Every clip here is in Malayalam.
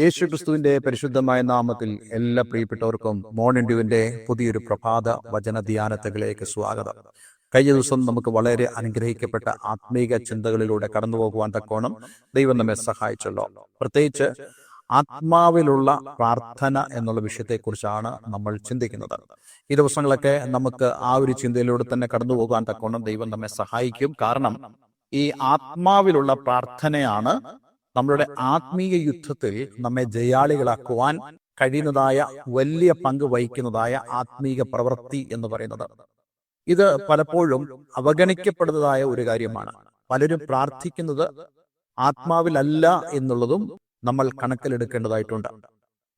യേശു ക്രിസ്തുവിന്റെ പരിശുദ്ധമായ നാമത്തിൽ എല്ലാ പ്രിയപ്പെട്ടവർക്കും മോർണിംഗ് ഡ്യൂവിന്റെ പുതിയൊരു പ്രഭാത വചന ധ്യാനത്തുകളിലേക്ക് സ്വാഗതം. കഴിഞ്ഞ ദിവസം നമുക്ക് വളരെ അനുഗ്രഹിക്കപ്പെട്ട ആത്മീക ചിന്തകളിലൂടെ കടന്നു പോകുവാൻ തക്കോണം ദൈവം നമ്മെ സഹായിച്ചല്ലോ. പ്രത്യേകിച്ച് ആത്മാവിലുള്ള പ്രാർത്ഥന എന്നുള്ള വിഷയത്തെക്കുറിച്ചാണ് നമ്മൾ ചിന്തിക്കുന്നത്. ഈ ദിവസങ്ങളൊക്കെ നമുക്ക് ആ ഒരു ചിന്തയിലൂടെ തന്നെ കടന്നു പോകാൻ തക്കോണം ദൈവം നമ്മെ സഹായിക്കും. കാരണം ഈ ആത്മാവിലുള്ള പ്രാർത്ഥനയാണ് നമ്മളുടെ ആത്മീയ യുദ്ധത്തിൽ നമ്മെ ജയാളികളാക്കുവാൻ കഴിയുന്നതായ വലിയ പങ്ക് വഹിക്കുന്നതായ ആത്മീയ പ്രവൃത്തി എന്ന് പറയുന്നത്. ഇത് പലപ്പോഴും അവഗണിക്കപ്പെടുന്നതായ ഒരു കാര്യമാണ്. പലരും പ്രാർത്ഥിക്കുന്നത് ആത്മാവിലല്ല എന്നുള്ളതും നമ്മൾ കണക്കിലെടുക്കേണ്ടതായിട്ടുണ്ട്.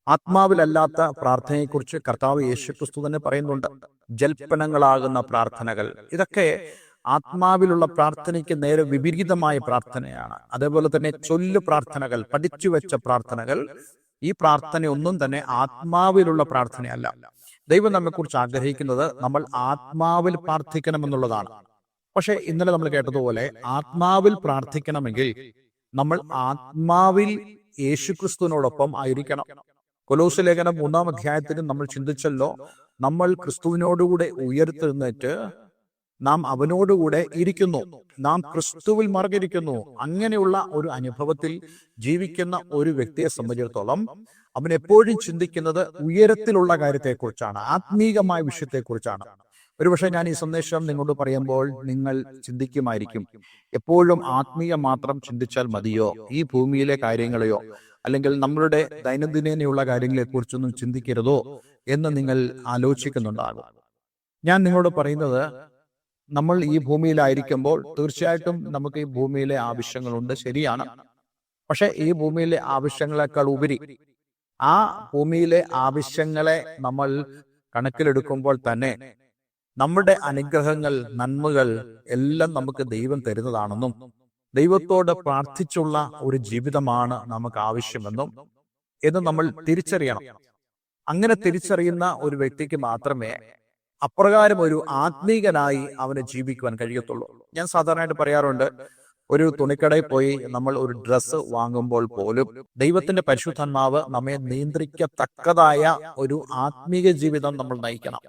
ആത്മാവിലല്ലാത്ത പ്രാർത്ഥനയെക്കുറിച്ച് കർത്താവ് യേശുക്രിസ്തു തന്നെ പറയുന്നുണ്ട്. ജൽപ്പനങ്ങളാകുന്ന പ്രാർത്ഥനകൾ. ഇതൊക്കെ ആത്മാവിലുള്ള പ്രാർത്ഥനയ്ക്ക് നേരെ വിപരീതമായ പ്രാർത്ഥനയാണ്. അതേപോലെ തന്നെ ചൊല്ലു പ്രാർത്ഥനകൾ പഠിച്ചു വെച്ച പ്രാർത്ഥനകൾ ഈ പ്രാർത്ഥന ഒന്നും തന്നെ ആത്മാവിലുള്ള പ്രാർത്ഥനയല്ല. ദൈവം നമ്മെക്കുറിച്ച് ആഗ്രഹിക്കുന്നത് നമ്മൾ ആത്മാവിൽ പ്രാർത്ഥിക്കണമെന്നുള്ളതാണ്. പക്ഷെ ഇന്നലെ നമ്മൾ കേട്ടതുപോലെ ആത്മാവിൽ പ്രാർത്ഥിക്കണമെങ്കിൽ നമ്മൾ ആത്മാവിൽ യേശുക്രിസ്തുവിനോടൊപ്പം ആയിരിക്കണം. കൊലോസ് ലേഖനം മൂന്നാം അധ്യായത്തിന് നമ്മൾ ചിന്തിച്ചല്ലോ നമ്മൾ ക്രിസ്തുവിനോടുകൂടെ ഉയർത്തെഴുന്നേറ്റ് നാം അവനോടുകൂടെ ഇരിക്കുന്നു. നാം ക്രിസ്തുവിൽ മറഞ്ഞിരിക്കുന്നു. അങ്ങനെയുള്ള ഒരു അനുഭവത്തിൽ ജീവിക്കുന്ന ഒരു വ്യക്തിയെ സംബന്ധിച്ചിടത്തോളം അവൻ എപ്പോഴും ചിന്തിക്കുന്നത് ഉയരത്തിലുള്ള കാര്യത്തെക്കുറിച്ചാണ്. ആത്മീകമായ വിഷയത്തെക്കുറിച്ചാണ്. ഒരുപക്ഷെ ഞാൻ ഈ സന്ദേശം നിങ്ങളോട് പറയുമ്പോൾ നിങ്ങൾ ചിന്തിക്കുമായിരിക്കും. എപ്പോഴും ആത്മീയ മാത്രം ചിന്തിച്ചാൽ മതിയോ? ഈ ഭൂമിയിലെ കാര്യങ്ങളെയോ? അല്ലെങ്കിൽ നമ്മളുടെ ദൈനംദിനേനയുള്ള കാര്യങ്ങളെ കുറിച്ചൊന്നും ചിന്തിക്കരുതോ എന്ന് നിങ്ങൾ ആലോചിക്കുന്നുണ്ടാകും. ഞാൻ നിങ്ങളോട് പറയുന്നത് നമ്മൾ ഈ ഭൂമിയിലായിരിക്കുമ്പോൾ തീർച്ചയായിട്ടും നമുക്ക് ഈ ഭൂമിയിലെ ആവശ്യങ്ങളുണ്ട് ശരിയാണ്. പക്ഷെ ഈ ഭൂമിയിലെ ആവശ്യങ്ങളെക്കാൾ ഉപരി ആ ഭൂമിയിലെ ആവശ്യങ്ങളെ നമ്മൾ കണക്കിലെടുക്കുമ്പോൾ തന്നെ നമ്മുടെ അനുഗ്രഹങ്ങൾ നന്മകൾ എല്ലാം നമുക്ക് ദൈവം തരുന്നതാണെന്നും ദൈവത്തോട് പ്രാർത്ഥിച്ചുള്ള ഒരു ജീവിതമാണ് നമുക്ക് ആവശ്യമെന്നും എന്ന് നമ്മൾ തിരിച്ചറിയണം. അങ്ങനെ തിരിച്ചറിയുന്ന ഒരു വ്യക്തിക്ക് മാത്രമേ അപ്രകാരം ഒരു ആത്മീകനായി അവന് ജീവിക്കുവാൻ കഴിയത്തുള്ളൂ. ഞാൻ സാധാരണയായിട്ട് പറയാറുണ്ട് ഒരു തുണിക്കടയിൽ പോയി നമ്മൾ ഒരു ഡ്രസ്സ് വാങ്ങുമ്പോൾ പോലും ദൈവത്തിന്റെ പരിശുദ്ധാത്മാവ് നമ്മെ നിയന്ത്രിക്കത്തക്കതായ ഒരു ആത്മീക ജീവിതം നമ്മൾ നയിക്കണം.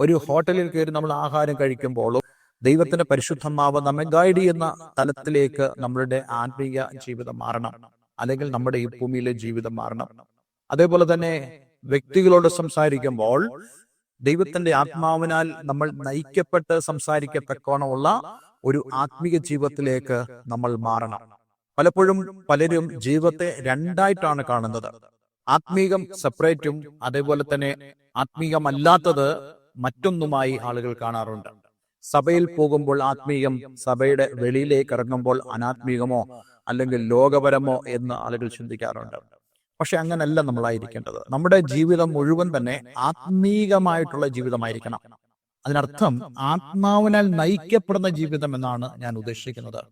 ഒരു ഹോട്ടലിൽ കയറി നമ്മൾ ആഹാരം കഴിക്കുമ്പോഴും ദൈവത്തിന്റെ പരിശുദ്ധമാവ് നമ്മെ ഗൈഡ് ചെയ്യുന്ന തലത്തിലേക്ക് നമ്മളുടെ ആത്മീയ ജീവിതം മാറണം. അല്ലെങ്കിൽ നമ്മുടെ ഈ ഭൂമിയിലെ ജീവിതം മാറണം. അതേപോലെ തന്നെ വ്യക്തികളോട് സംസാരിക്കുമ്പോൾ ദൈവത്തിന്റെ ആത്മാവിനാൽ നമ്മൾ നയിക്കപ്പെട്ട് സംസാരിക്കത്തക്കോണമുള്ള ഒരു ആത്മീയ ജീവിതത്തിലേക്ക് നമ്മൾ മാറണം. പലപ്പോഴും പലരും ജീവിതത്തെ രണ്ടായിട്ടാണ് കാണുന്നത്. ആത്മീകം സെപ്പറേറ്റും അതേപോലെ തന്നെ ആത്മീകമല്ലാത്തത് മറ്റൊന്നുമായി ആളുകൾ കാണാറുണ്ട്. സഭയിൽ പോകുമ്പോൾ ആത്മീകം സഭയുടെ വെളിയിലേക്ക് ഇറങ്ങുമ്പോൾ അനാത്മീകമോ അല്ലെങ്കിൽ ലോകപരമോ എന്ന് ആളുകൾ ചിന്തിക്കാറുണ്ട്. പക്ഷെ അങ്ങനല്ല നമ്മളായിരിക്കേണ്ടത്. നമ്മുടെ ജീവിതം മുഴുവൻ തന്നെ ആത്മീകമായിട്ടുള്ള ജീവിതമായിരിക്കണം. അതിനർത്ഥം ആത്മാവിനാൽ നയിക്കപ്പെടുന്ന ജീവിതം എന്നാണ് ഞാൻ ഉദ്ദേശിക്കുന്നത്.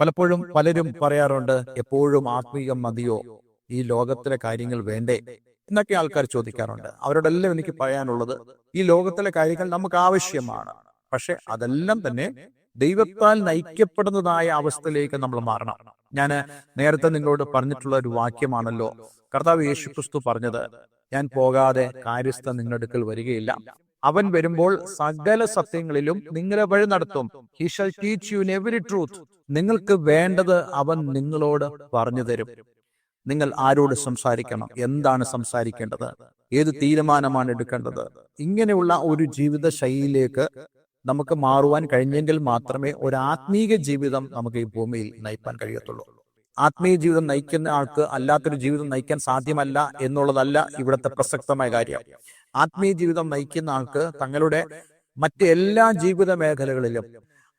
പലപ്പോഴും പലരും പറയാറുണ്ട് എപ്പോഴും ആത്മീകം മതിയോ? ഈ ലോകത്തിലെ കാര്യങ്ങൾ വേണ്ടേ? എന്നൊക്കെ ആൾക്കാർ ചോദിക്കാറുണ്ട്. അവരോടെല്ലാം എനിക്ക് പറയാനുള്ളത്? ഈ ലോകത്തിലെ കാര്യങ്ങൾ നമുക്ക് ആവശ്യമാണ്. പക്ഷെ അതെല്ലാം തന്നെ ദൈവത്താൽ നയിക്കപ്പെടുന്നതായ അവസ്ഥയിലേക്ക് നമ്മൾ മാറണം. ഞാൻ നേരത്തെ നിങ്ങളോട് പറഞ്ഞിട്ടുള്ള ഒരു വാക്യമാണല്ലോ. കർത്താവ് യേശുക്രിസ്തു പറഞ്ഞത് ഞാൻ പോകാതെ കാര്യസ്ഥ അടുക്കൽ വരികയില്ല. അവൻ വരുമ്പോൾ സകല സത്യങ്ങളിലും നിങ്ങളെ വഴി നടത്തും. He shall teach you in every truth നിങ്ങൾക്ക് വേണ്ടത് അവൻ നിങ്ങളോട് പറഞ്ഞു തരും. നിങ്ങൾ ആരോട് സംസാരിക്കണം? എന്താണ് സംസാരിക്കേണ്ടത്? ഏത് തീരുമാനമാണ് എടുക്കേണ്ടത്? ഇങ്ങനെയുള്ള ഒരു ജീവിത ശൈലിയിലേക്ക് നമുക്ക് മാറുവാൻ കഴിഞ്ഞെങ്കിൽ മാത്രമേ ഒരു ആത്മീയ ജീവിതം നമുക്ക് ഈ ഭൂമിയിൽ നയിക്കാൻ കഴിയത്തുള്ളൂ. ആത്മീയ ജീവിതം നയിക്കുന്ന ആൾക്ക് അല്ലാത്തൊരു ജീവിതം നയിക്കാൻ സാധ്യമല്ല എന്നുള്ളതല്ല ഇവിടുത്തെ പ്രസക്തമായ കാര്യം. ആത്മീയ ജീവിതം നയിക്കുന്ന ആൾക്ക് തങ്ങളുടെ മറ്റെല്ലാ ജീവിത മേഖലകളിലും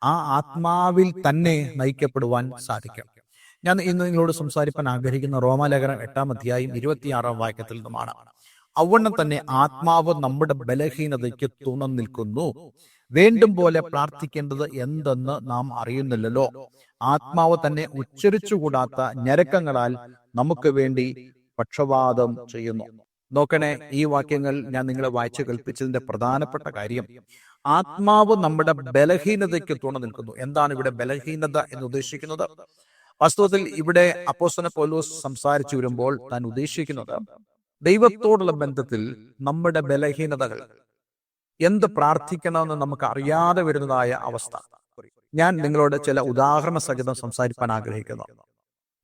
ആ ആത്മാവിൽ തന്നെ നയിക്കപ്പെടുവാൻ സാധിക്കും. ഞാൻ ഇന്ന് നിങ്ങളോട് സംസാരിക്കാൻ ആഗ്രഹിക്കുന്ന റോമാലേഖനം എട്ടാം അധ്യായം ഇരുപത്തിയാറാം വാക്യത്തിൽ നിന്നുമാണ്. അവണ്ണം തന്നെ ആത്മാവ് നമ്മുടെ ബലഹീനതയ്ക്ക് തുണം നിൽക്കുന്നു. വേണ്ടും പോലെ പ്രാർത്ഥിക്കേണ്ടത് എന്തെന്ന് നാം അറിയുന്നില്ലല്ലോ. ആത്മാവ് തന്നെ ഉച്ചരിച്ചുകൂടാത്ത ഞരക്കങ്ങളാൽ നമുക്ക് വേണ്ടി പക്ഷപാതം ചെയ്യുന്നു. നോക്കണേ ഈ വാക്യങ്ങൾ ഞാൻ നിങ്ങളെ വായിച്ചു കൽപ്പിച്ചതിന്റെ പ്രധാനപ്പെട്ട കാര്യം ആത്മാവ് നമ്മുടെ ബലഹീനതയ്ക്ക് തുണ നിൽക്കുന്നു. എന്താണ് ഇവിടെ ബലഹീനത എന്ന് ഉദ്ദേശിക്കുന്നത്? വാസ്തവത്തിൽ ഇവിടെ അപ്പോസ്തന പോലൂസ് സംസാരിച്ചു വരുമ്പോൾ താൻ ഉദ്ദേശിക്കുന്നത് ദൈവത്തോടുള്ള ബന്ധത്തിൽ നമ്മുടെ ബലഹീനതകൾ. എന്ത് പ്രാർത്ഥിക്കണമെന്ന് നമുക്ക് അറിയാതെ വരുന്നതായ അവസ്ഥ. ഞാൻ നിങ്ങളോട് ചില ഉദാഹരണ സഹിതം സംസാരിക്കാൻ ആഗ്രഹിക്കുന്നു.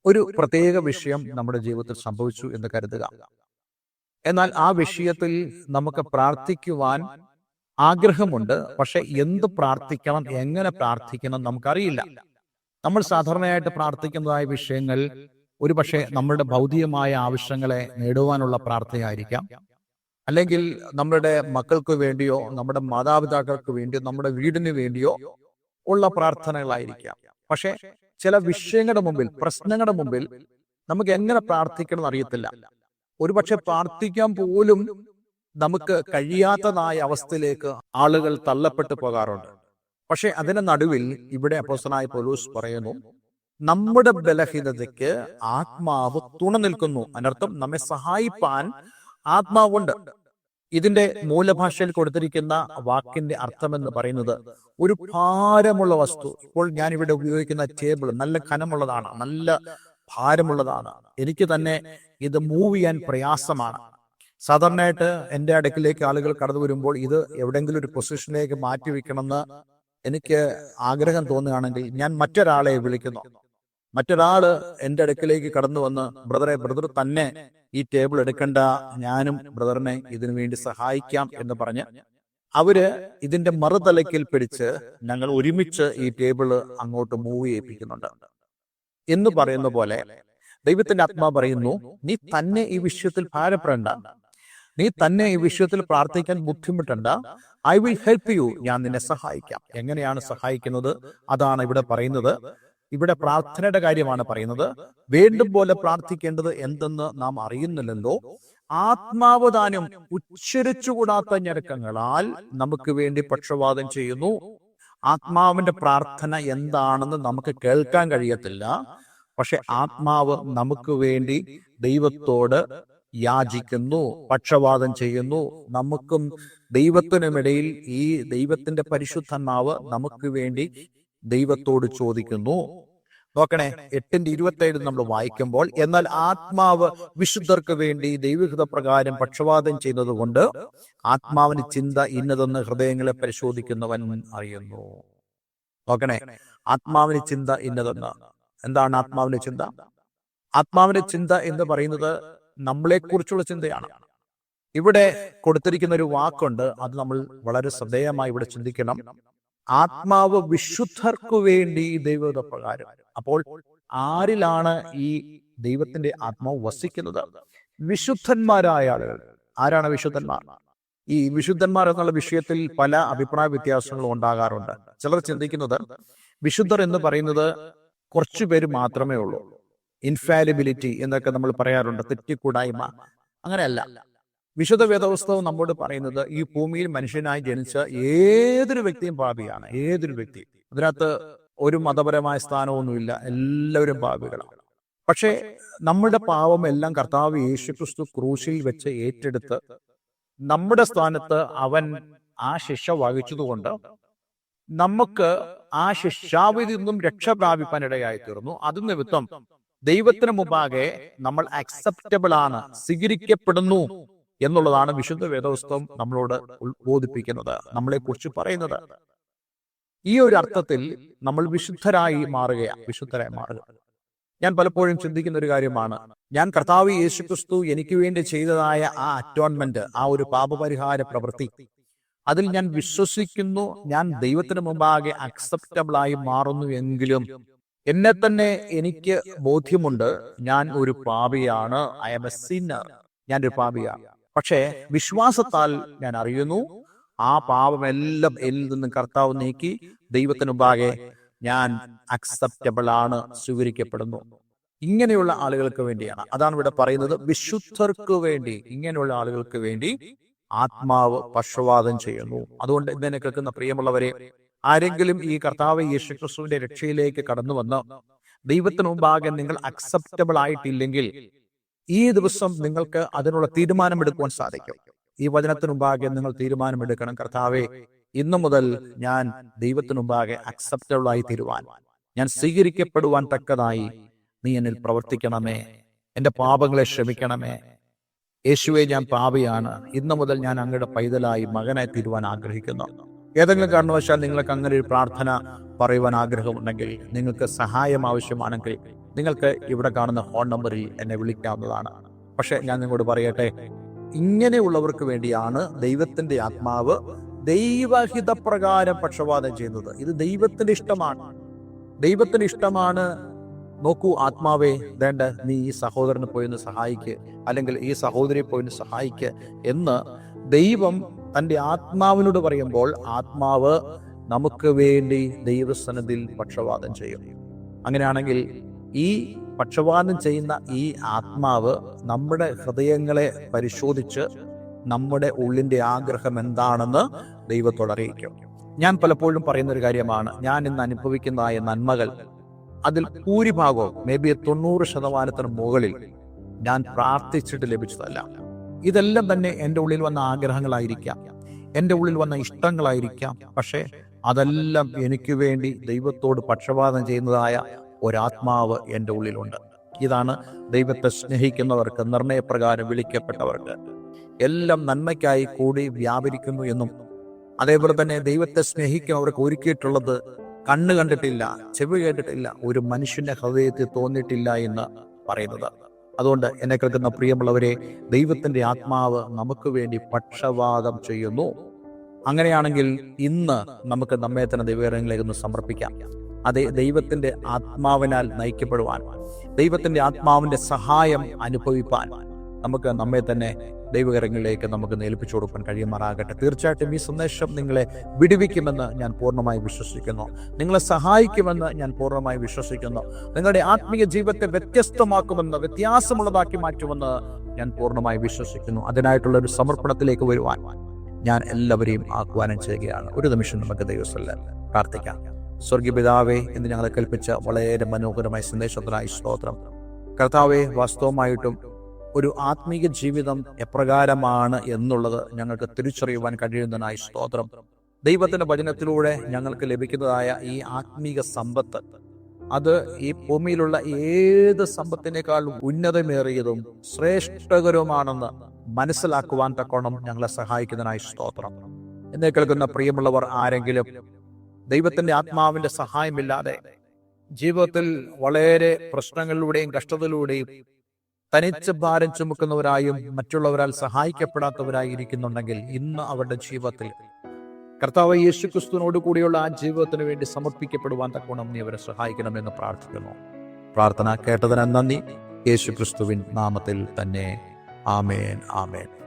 ഒരു പ്രത്യേക വിഷയം നമ്മുടെ ജീവിതത്തിൽ സംഭവിച്ചു എന്ന് കരുതുക. എന്നാൽ ആ വിഷയത്തിൽ നമുക്ക് പ്രാർത്ഥിക്കുവാൻ ആഗ്രഹമുണ്ട്. പക്ഷെ എന്ത് പ്രാർത്ഥിക്കണം എങ്ങനെ പ്രാർത്ഥിക്കണം നമുക്കറിയില്ല. നമ്മൾ സാധാരണയായിട്ട് പ്രാർത്ഥിക്കുന്നതായ വിഷയങ്ങൾ ഒരുപക്ഷെ നമ്മളുടെ ഭൗതികമായ ആവശ്യങ്ങളെ നേടുവാനുള്ള പ്രാർത്ഥനയായിരിക്കാം. അല്ലെങ്കിൽ നമ്മുടെ മക്കൾക്ക് വേണ്ടിയോ നമ്മുടെ മാതാപിതാക്കൾക്ക് വേണ്ടിയോ നമ്മുടെ വീടിന് വേണ്ടിയോ ഉള്ള പ്രാർത്ഥനകളായിരിക്കാം. പക്ഷെ ചില വിഷയങ്ങളുടെ മുമ്പിൽ പ്രശ്നങ്ങളുടെ മുമ്പിൽ നമുക്ക് എങ്ങനെ പ്രാർത്ഥിക്കണം എന്നറിയത്തില്ല ഒരുപക്ഷെ പ്രാർത്ഥിക്കാൻ പോലും നമുക്ക് കഴിയാത്തതായ അവസ്ഥയിലേക്ക് ആളുകൾ തള്ളപ്പെട്ടു പോകാറുണ്ട്. പക്ഷെ അതിന്റെ നടുവിൽ ഇവിടെ അപ്പോസനായ പോലൂസ് പറയുന്നു നമ്മുടെ ബലഹീനതയ്ക്ക് ആത്മാവ് തുണ നിൽക്കുന്നു. അനർത്ഥം നമ്മെ സഹായിപ്പാൻ ആത്മാവുണ്ട്. ഇതിന്റെ മൂലഭാഷയിൽ കൊടുത്തിരിക്കുന്ന വാക്കിന്റെ അർത്ഥം എന്ന് പറയുന്നത് ഒരു ഭാരമുള്ള വസ്തു. ഇപ്പോൾ ഞാൻ ഇവിടെ ഉപയോഗിക്കുന്ന ടേബിൾ നല്ല കനമുള്ളതാണ് നല്ല ഭാരമുള്ളതാണ്. എനിക്ക് തന്നെ ഇത് മൂവ് ചെയ്യാൻ പ്രയാസമാണ്. സാധാരണയായിട്ട് എന്റെ അടുക്കിലേക്ക് ആളുകൾ കടന്നു വരുമ്പോൾ ഇത് എവിടെയെങ്കിലും ഒരു പൊസിഷനിലേക്ക് മാറ്റി വെക്കണമെന്ന് എനിക്ക് ആഗ്രഹം തോന്നുകയാണെങ്കിൽ ഞാൻ മറ്റൊരാളെ വിളിക്കുന്നു. മറ്റൊരാൾ എന്റെ അടുക്കിലേക്ക് കടന്നു വന്ന് ബ്രദറെ ബ്രദർ തന്നെ ഈ ടേബിൾ എടുക്കണ്ട. ഞാനും ബ്രദറിനെ ഇതിനു വേണ്ടി സഹായിക്കാം എന്ന് പറഞ്ഞ് അവർ ഇതിന്റെ മറുതലക്കിൽ പിടിച്ച് ഞങ്ങൾ ഒരുമിച്ച് ഈ ടേബിൾ അങ്ങോട്ട് മൂവ് ചെയ്യിപ്പിക്കുന്നുണ്ട്. എന്ന് പറയുന്ന പോലെ ദൈവത്തിന്റെ ആത്മാ പറയുന്നു നീ തന്നെ ഈ വിഷയത്തിൽ ഭാരപ്പെടേണ്ട. നീ തന്നെ ഈ വിഷയത്തിൽ പ്രാർത്ഥിക്കാൻ ബുദ്ധിമുട്ടണ്ട. ഐ വിൽ ഹെൽപ്പ് യു ഞാൻ നിന്നെ സഹായിക്കാം. എങ്ങനെയാണ് സഹായിക്കുന്നത്? അതാണ് ഇവിടെ പറയുന്നത്. ഇവിടെ പ്രാർത്ഥനയുടെ കാര്യമാണ് പറയുന്നത്. വേണ്ടും പോലെ പ്രാർത്ഥിക്കേണ്ടത് എന്തെന്ന് നാം അറിയുന്നില്ലല്ലോ. ആത്മാവ് താനും ഉച്ചരിച്ചുകൂടാത്ത ഞരക്കങ്ങളാൽ നമുക്ക് വേണ്ടി പക്ഷവാദം ചെയ്യുന്നു. ആത്മാവിന്റെ പ്രാർത്ഥന എന്താണെന്ന് നമുക്ക് കേൾക്കാൻ കഴിയത്തില്ല. പക്ഷെ ആത്മാവ് നമുക്ക് വേണ്ടി ദൈവത്തോട് യാചിക്കുന്നു പക്ഷവാദം ചെയ്യുന്നു. നമുക്കും ദൈവത്തിനുമിടയിൽ ഈ ദൈവത്തിന്റെ പരിശുദ്ധനാവ് നമുക്ക് വേണ്ടി ദൈവത്തോട് ചോദിക്കുന്നു. നോക്കണേ എട്ടിന്റെ ഇരുപത്തേഴ് നമ്മൾ വായിക്കുമ്പോൾ എന്നാൽ ആത്മാവ് വിശുദ്ധർക്ക് വേണ്ടി ദൈവഹിത പ്രകാരം പക്ഷപാതം ചെയ്യുന്നത് കൊണ്ട് ആത്മാവിന് ചിന്ത ഇന്നതെന്ന് ഹൃദയങ്ങളെ പരിശോധിക്കുന്നവൻ അറിയുന്നു. നോക്കണേ ആത്മാവിന് ചിന്ത ഇന്നതെന്ന്. എന്താണ് ആത്മാവിന്റെ ചിന്ത? ആത്മാവിന്റെ ചിന്ത എന്ന് പറയുന്നത് നമ്മളെ കുറിച്ചുള്ള ചിന്തയാണ്. ഇവിടെ കൊടുത്തിരിക്കുന്ന ഒരു വാക്കുണ്ട് അത് നമ്മൾ വളരെ ശ്രദ്ധേയമായി ഇവിടെ ചിന്തിക്കണം. ആത്മാവ് വിശുദ്ധർക്കു വേണ്ടി ദൈവത പ്രകാരം അപ്പോൾ ആരിലാണ് ഈ ദൈവത്തിന്റെ ആത്മാവ് വസിക്കുന്നത്? വിശുദ്ധന്മാരായ ആളുകൾ. ആരാണ് വിശുദ്ധന്മാർ? ഈ വിശുദ്ധന്മാർ എന്നുള്ള വിഷയത്തിൽ പല അഭിപ്രായ വ്യത്യാസങ്ങളും ഉണ്ടാകാറുണ്ട്. ചിലർ ചിന്തിക്കുന്നത് വിശുദ്ധർ എന്ന് പറയുന്നത് കുറച്ചു പേര് മാത്രമേ ഉള്ളൂ. ഇൻഫാലിബിലിറ്റി എന്നൊക്കെ നമ്മൾ പറയാറുണ്ട്. തെറ്റിക്കൂടായ്മ. അങ്ങനെയല്ല. വിശുദ്ധ വേദപുസ്തകം നമ്മോട് പറയുന്നത് ഈ ഭൂമിയിൽ മനുഷ്യനായി ജനിച്ച ഏതൊരു വ്യക്തിയും പാപിയാണ്. ഏതൊരു വ്യക്തി. അതിനകത്ത് ഒരു മതപരമായ സ്ഥാനമൊന്നുമില്ല. എല്ലാവരും പാപികളാണ്. പക്ഷേ നമ്മുടെ പാവം എല്ലാം കർത്താവ് യേശുക്രിസ്തു ക്രൂശിൽ വെച്ച് ഏറ്റെടുത്ത് നമ്മുടെ സ്ഥാനത്ത് അവൻ ആ ശിക്ഷ വഹിച്ചതുകൊണ്ട് നമുക്ക് ആ ശിക്ഷാവിധി നിന്നും രക്ഷ പ്രാപിപ്പാനിടയായി തീർന്നു അത് നിമിത്തം ദൈവത്തിന് മുമ്പാകെ നമ്മൾ അക്സെപ്റ്റബിൾ ആണ് സ്വീകരിക്കപ്പെടുന്നു എന്നുള്ളതാണ് വിശുദ്ധ വേദോസ്തവം നമ്മളോട് ഉത്ബോധിപ്പിക്കുന്നത്. നമ്മളെ കുറിച്ച് പറയുന്നത്. ഈ ഒരു അർത്ഥത്തിൽ നമ്മൾ വിശുദ്ധരായി മാറുകയാണ് വിശുദ്ധരായി മാറുക. ഞാൻ പലപ്പോഴും ചിന്തിക്കുന്ന ഒരു കാര്യമാണ് ഞാൻ കർത്താവ് യേശുക്രിസ്തു എനിക്ക് വേണ്ടി ചെയ്തതായ ആ അറ്റോൺമെന്റ് ആ ഒരു പാപപരിഹാര പ്രവൃത്തി അതിൽ ഞാൻ വിശ്വസിക്കുന്നു ഞാൻ ദൈവത്തിന് മുമ്പാകെ അക്സെപ്റ്റബിൾ ആയി മാറുന്നു എങ്കിലും എന്നെ തന്നെ എനിക്ക് ബോധ്യമുണ്ട് ഞാൻ ഒരു പാപിയാണ് ഐ എം എ സിന്നർ ഞാൻ ഒരു പാപിയാണ്. പക്ഷേ വിശ്വാസത്താൽ ഞാൻ അറിയുന്നു ആ പാപമെല്ലാം എന്നിൽ നിന്നും കർത്താവ് നീക്കി ദൈവത്തിനു മുമ്പാകെ ഞാൻ അക്സെപ്റ്റബിൾ ആണ് സ്വീകരിക്കപ്പെടുന്നു. ഇങ്ങനെയുള്ള ആളുകൾക്ക് വേണ്ടിയാണ്. അതാണ് ഇവിടെ പറയുന്നത് വിശുദ്ധർക്ക് വേണ്ടി. ഇങ്ങനെയുള്ള ആളുകൾക്ക് വേണ്ടി ആത്മാവ് പക്ഷവാദം ചെയ്യുന്നു. അതുകൊണ്ട് ഇന്നെ കേൾക്കുന്ന പ്രിയമുള്ളവരെ ആരെങ്കിലും ഈ കർത്താവ് യേശുക്രിസ്തുവിന്റെ രക്ഷയിലേക്ക് കടന്നു വന്ന് ദൈവത്തിന് മുമ്പാകെ നിങ്ങൾ അക്സെപ്റ്റബിൾ ആയിട്ടില്ലെങ്കിൽ ഈ ദിവസം നിങ്ങൾക്ക് അതിനുള്ള തീരുമാനമെടുക്കുവാൻ സാധിക്കും. ഈ വചനത്തിനുമ്പാകെ നിങ്ങൾ തീരുമാനമെടുക്കണം. കർത്താവെ ഇന്നു മുതൽ ഞാൻ ദൈവത്തിനുമ്പാകെ അക്സെപ്റ്റബിൾ ആയി തീരുവാൻ. ഞാൻ സ്വീകരിക്കപ്പെടുവാൻ തക്കതായി നീ എന്നിൽ പ്രവർത്തിക്കണമേ. എന്റെ പാപങ്ങളെ ക്ഷമിക്കണമേ. യേശുവെ ഞാൻ പാപിയാണ്. ഇന്നു മുതൽ ഞാൻ അങ്ങയുടെ പൈതലായി മകനായി തീരുവാൻ ആഗ്രഹിക്കുന്നു. ഏതെങ്കിലും കാരണവശാൽ നിങ്ങൾക്ക് അങ്ങനെ ഒരു പ്രാർത്ഥന പറയുവാൻ ആഗ്രഹമുണ്ടെങ്കിൽ നിങ്ങൾക്ക് സഹായം ആവശ്യമാണെങ്കിൽ നിങ്ങൾക്ക് ഇവിടെ കാണുന്ന ഫോൺ നമ്പറിൽ എന്നെ വിളിക്കാവുന്നതാണ്. പക്ഷേ ഞാൻ നിങ്ങളോട് പറയട്ടെ ഇങ്ങനെയുള്ളവർക്ക് വേണ്ടിയാണ് ദൈവത്തിന്റെ ആത്മാവ് ദൈവഹിതപ്രകാരം പക്ഷപാതം ചെയ്യുന്നത്. ഇത് ദൈവത്തിന്റെ ഇഷ്ടമാണ്. ദൈവത്തിന് ഇഷ്ടമാണ്. നോക്കൂ ആത്മാവേ വേണ്ട നീ ഈ സഹോദരന് പോയി ഒന്ന് സഹായിക്ക് അല്ലെങ്കിൽ ഈ സഹോദരിയെ പോയി ഒന്ന് സഹായിക്ക് എന്ന് ദൈവം തന്റെ ആത്മാവിനോട് പറയുമ്പോൾ ആത്മാവ് നമുക്ക് വേണ്ടി ദൈവസനത്തിൽ പക്ഷപാതം ചെയ്യും. അങ്ങനെയാണെങ്കിൽ ഈ പക്ഷപാതം ചെയ്യുന്ന ഈ ആത്മാവ് നമ്മുടെ ഹൃദയങ്ങളെ പരിശോധിച്ച് നമ്മുടെ ഉള്ളിന്റെ ആഗ്രഹം എന്താണെന്ന് ദൈവത്തോട് അറിയിക്കും. ഞാൻ പലപ്പോഴും പറയുന്ന ഒരു കാര്യമാണ് ഞാൻ ഇന്ന് അനുഭവിക്കുന്നതായ നന്മകൾ അതിൽ ഭൂരിഭാഗവും മേ ബി തൊണ്ണൂറ് ശതമാനത്തിന് മുകളിൽ ഞാൻ പ്രാർത്ഥിച്ചിട്ട് ലഭിച്ചതല്ല. ഇതെല്ലാം തന്നെ എന്റെ ഉള്ളിൽ വന്ന ആഗ്രഹങ്ങളായിരിക്കാം എന്റെ ഉള്ളിൽ വന്ന ഇഷ്ടങ്ങളായിരിക്കാം പക്ഷേ അതെല്ലാം എനിക്ക് വേണ്ടി ദൈവത്തോട് പക്ഷപാതം ചെയ്യുന്നതായ ഒരാത്മാവ് എന്റെ ഉള്ളിലുണ്ട്. ഇതാണ് ദൈവത്തെ സ്നേഹിക്കുന്നവർക്ക് നിർണയപ്രകാരം വിളിക്കപ്പെട്ടവർക്ക്. എല്ലാം നന്മയ്ക്കായി കൂടി വ്യാപരിക്കുന്നു എന്നും അതേപോലെ തന്നെ ദൈവത്തെ സ്നേഹിക്കാൻ അവർക്ക് ഒരുക്കിയിട്ടുള്ളത് കണ്ണ് കണ്ടിട്ടില്ല ചെവി കേട്ടിട്ടില്ല ഒരു മനുഷ്യന്റെ ഹൃദയത്തിൽ തോന്നിയിട്ടില്ല എന്ന് പറയുന്നത്. അതുകൊണ്ട് എന്നെ കേൾക്കുന്ന പ്രിയമുള്ളവരെ ദൈവത്തിന്റെ ആത്മാവ് നമുക്ക് വേണ്ടി പക്ഷവാദം ചെയ്യുന്നു. അങ്ങനെയാണെങ്കിൽ ഇന്ന് നമുക്ക് നമ്മെ തന്നെ ദൈവകരങ്ങളിലേക്ക് ഒന്ന് സമർപ്പിക്കാം. അതെ ദൈവത്തിന്റെ ആത്മാവിനാൽ നയിക്കപ്പെടുവാൻ ദൈവത്തിന്റെ ആത്മാവിന്റെ സഹായം അനുഭവിപ്പാൻ നമുക്ക് നമ്മെ തന്നെ ദൈവകരങ്ങളിലേക്ക് നമുക്ക് നേൽപ്പിച്ചു കൊടുക്കാൻ കഴിയുമാറാകട്ടെ. തീർച്ചയായിട്ടും ഈ സന്ദേശം നിങ്ങളെ വിടുവിക്കുമെന്ന് ഞാൻ പൂർണമായി വിശ്വസിക്കുന്നു. നിങ്ങളെ സഹായിക്കുമെന്ന് ഞാൻ പൂർണമായി വിശ്വസിക്കുന്നു. നിങ്ങളുടെ ആത്മീയ ജീവിതത്തെ വ്യത്യസ്തമാക്കുമെന്ന് വ്യത്യാസമുള്ളതാക്കി മാറ്റുമെന്ന് ഞാൻ പൂർണമായി വിശ്വസിക്കുന്നു. അതിനായിട്ടുള്ള ഒരു സമർപ്പണത്തിലേക്ക് വരുവാൻ ഞാൻ എല്ലാവരെയും ആഹ്വാനം ചെയ്യുകയാണ്. ഒരു നിമിഷം നമുക്ക് ദൈവസ്ഥല്ല പ്രാർത്ഥിക്കാം. സ്വർഗീയപിതാവേ എന്ന് ഞങ്ങളെ കൽപ്പിച്ച വളരെ മനോഹരമായ സന്ദേശത്തിനായി സ്തോത്രം. കർത്താവെ വാസ്തവമായിട്ടും ഒരു ആത്മീയ ജീവിതം എപ്രകാരമാണ് എന്നുള്ളത് ഞങ്ങൾക്ക് തിരിച്ചറിയുവാൻ കഴിയുന്നതിനായി സ്തോത്രം. ദൈവത്തിന്റെ വചനത്തിലൂടെ ഞങ്ങൾക്ക് ലഭിക്കുന്നതായ ഈ ആത്മീക സമ്പത്ത് അത് ഈ ഭൂമിയിലുള്ള ഏത് സമ്പത്തിനേക്കാൾ ഉന്നതമേറിയതും ശ്രേഷ്ഠകരവുമാണെന്ന് മനസ്സിലാക്കുവാൻ തക്കോണം ഞങ്ങളെ സഹായിക്കുന്നതിനായി സ്തോത്രം. എന്നെ കേൾക്കുന്ന പ്രിയമുള്ളവർ ആരെങ്കിലും ദൈവത്തിന്റെ ആത്മാവിന്റെ സഹായമില്ലാതെ ജീവിതത്തിൽ വളരെ പ്രശ്നങ്ങളിലൂടെയും കഷ്ടതയിലൂടെയും തനിച്ച് ഭാരം ചുമക്കുന്നവരായും മറ്റുള്ളവരാൽ സഹായിക്കപ്പെടാത്തവരായി ഇരിക്കുന്നുണ്ടെങ്കിൽ ഇന്ന് അവരുടെ ജീവിതത്തിൽ കർത്താവ് യേശു ക്രിസ്തുവിനോട് കൂടിയുള്ള ആ ജീവിതത്തിന് വേണ്ടി സമർപ്പിക്കപ്പെടുവാൻ തക്കോണം നീ അവരെ സഹായിക്കണമെന്ന് പ്രാർത്ഥിക്കുന്നു. പ്രാർത്ഥന കേട്ടതിന് നന്ദി. യേശു ക്രിസ്തുവിൻ നാമത്തിൽ തന്നെ. ആമേൻ ആമേൻ.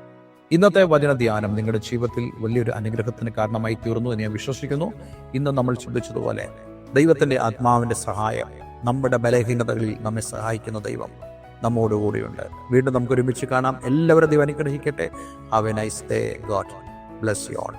ഇന്നത്തെ വചന ധ്യാനം നിങ്ങളുടെ ജീവിതത്തിൽ വലിയൊരു അനുഗ്രഹത്തിന് കാരണമായി തീർന്നു എന്ന് ഞാൻ വിശ്വസിക്കുന്നു. ഇന്ന് നമ്മൾ ചിന്തിച്ചതുപോലെ ദൈവത്തിന്റെ ആത്മാവിന്റെ സഹായം നമ്മുടെ ബലഹീനതകളിൽ നമ്മെ സഹായിക്കുന്ന ദൈവം നമ്മോടുകൂടിയുണ്ട്. വീണ്ടും നമുക്ക് ഒരുമിച്ച് കാണാം. എല്ലാവരും ദൈവം അനുഗ്രഹിക്കട്ടെ. Have a nice day God bless you all